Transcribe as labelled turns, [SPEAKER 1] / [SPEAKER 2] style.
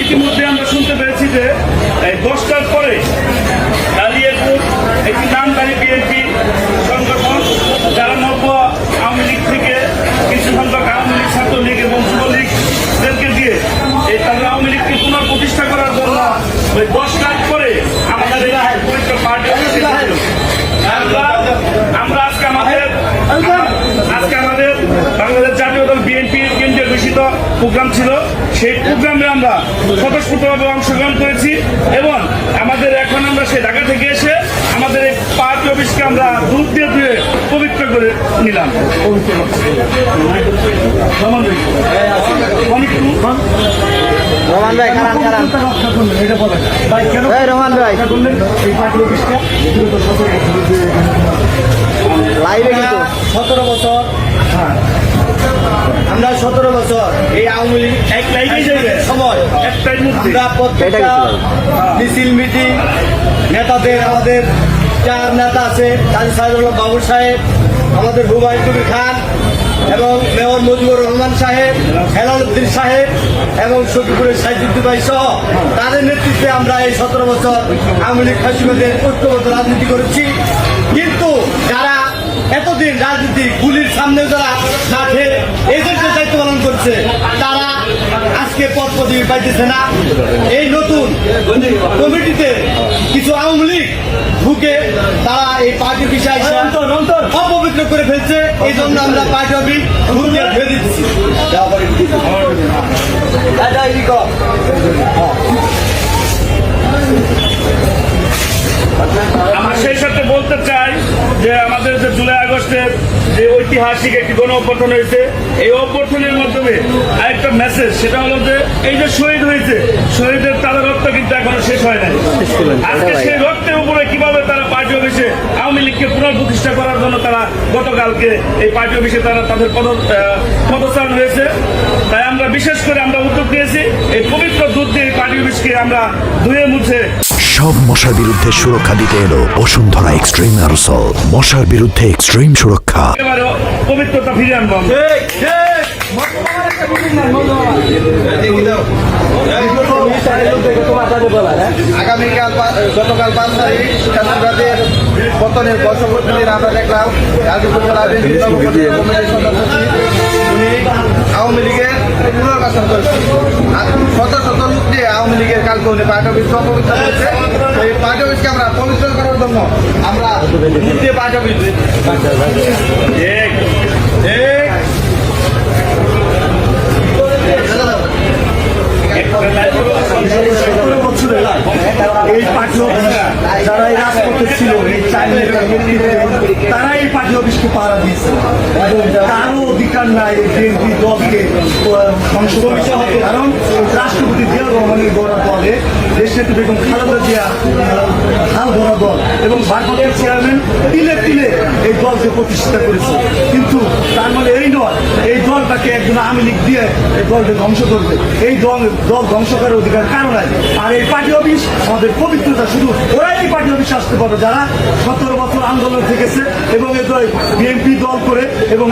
[SPEAKER 1] ইতিমধ্যে আমরা শুনতে পেরেছি যে এই দশটার পরে কালিয়াপুর একটি নামদারি বিএনপি সংগঠন যারা নব্য আওয়ামী লীগ থেকে কিছু সংখ্যক আওয়ামী লীগ ছাত্রলীগ এবং যুবলীগদেরকে দিয়ে এই তাদের আওয়ামী লীগকে পুনঃ প্রতিষ্ঠা করার জন্য ওই দশটার পরে আমাদের এই পবিত্র পার্টি অফিসে ছিল। আমরা আমরা আজকে আমাদের আজকে আমাদের বাংলাদেশ জাতীয় দল বিএনপি ঘোষিত প্রোগ্রাম ছিল সেই প্রোগ্রামে আমরা স্বতঃস্ফূর্তভাবে অংশগ্রহণ করেছি এবং আমাদের এখন আমরা সেই ঢাকা থেকে এসে আমাদের এই পার্টি অফিসকে আমরা দুধ দিয়ে ধুয়ে পবিত্র করে নিলাম।
[SPEAKER 2] রোমান ভাই রোমান ভাই। লাইভে কিন্তু।
[SPEAKER 3] সতেরো বছর। আমরা সতেরো বছর এই আওয়ামী লীগ
[SPEAKER 1] এক
[SPEAKER 3] সময় আমরা প্রত্যেকটা মিছিল মিটিং নেতাদের আমাদের চার নেতা আছে কাজী সাহেবুল বাবুর সাহেব আমাদের হুমায়ুন কবির খান এবং মেয়র মজিবুর রহমান সাহেব হেলালুদ্দিন সাহেব এবং সখীপুরের সাহিত্যু ভাই সহ তাদের নেতৃত্বে আমরা এই সতেরো বছর আওয়ামী লীগ ফাঁসিবাদের ঐক্যবদ্ধ রাজনীতি করেছি। কিন্তু যারা এতদিন রাজনীতি গুলির সামনে যারা করছে তারা আজকে পদ পদবি পাইতেছে না। এই নতুন কমিটিতে কিছু আওয়ামী লীগ ঢুকে তারা এই পার্টি বিষয় অপবিত্র করে ফেলছে। এই জন্য আমরা পার্টি অফিস ঢুকে ধুয়ে দিচ্ছি।
[SPEAKER 1] আমরা সেই সাথে বলতে চাই যে আমাদের যে জুলাই আগস্টের যে ঐতিহাসিক একটি গণ অভ্যর্থন হয়েছে এই অভ্যর্থনের মাধ্যমে আরেকটা মেসেজ সেটা হলো যে এই যে শহীদ হয়েছে শহীদের তাদের রক্ত কিন্তু এখনও শেষ হয় নাই। আজকে সেই রক্তের উপরে কীভাবে তারা পার্টি অফিসে আওয়ামী লীগকে পুনঃপ্রতিষ্ঠা করার জন্য তারা গতকালকে এই পার্টি অফিসে তারা তাদের পদ পদচারণ হয়েছে তাই আমরা বিশেষ করে আমরা উদ্যোগ নিয়েছি এই পবিত্র দুধ দিয়ে এই পার্টি অফিসকে আমরা ধুয়ে মুছে
[SPEAKER 4] সব মশার বিরুদ্ধে সুরক্ষা দিতে এলো বসুন্ধরা এক্সট্রিম অ্যারোসল। মশার বিরুদ্ধে এক্সট্রিম সুরক্ষা।
[SPEAKER 3] আগামীকাল গতকাল পাঁচ তারিখ পতনের বর্ষপূর্তি দিন আমরা দেখলাম গাজীপুর জেলা আওয়ামী লীগের পুনর্বাসন করেছেন শত কালকে উনি পার্টি অফিস অপবিত্র করেছে এই পাঠ অফিসকে আমরা পবিত্র করার জন্য আমরা অফিস।
[SPEAKER 5] সতেরো বছরে এই অফিস যারা এই রাজপথে ছিল এই এই পার্টি অফিসকে পাহারা দিয়েছে। এবং কারও অধিকার নাই এই বিএনপি দলকে সংশোধন কারণ রাষ্ট্রপতি জিয়া রহমানের গড়া দলে দেশ বেগম খালেদা জিয়া হাল ধরা দল এবং ভারপ্রাপ্ত চেয়ারম্যান তিলে তিলে এই দলকে প্রতিষ্ঠা করেছে। কিন্তু তার মানে এই নয় এই দলটাকে একজন আওয়ামী লীগ দিয়ে এই দলকে ধ্বংস করবে। এই দল দল ধ্বংস করার অধিকার কারও নাই। আর এই পার্টি অফিস আমাদের পবিত্রতা শুধু ওরাই পার্টি অফিসে আসতে পারবে যারা সতেরো বছর আন্দোলন থেকেছে এবং এই বিএনপি দল করে এবং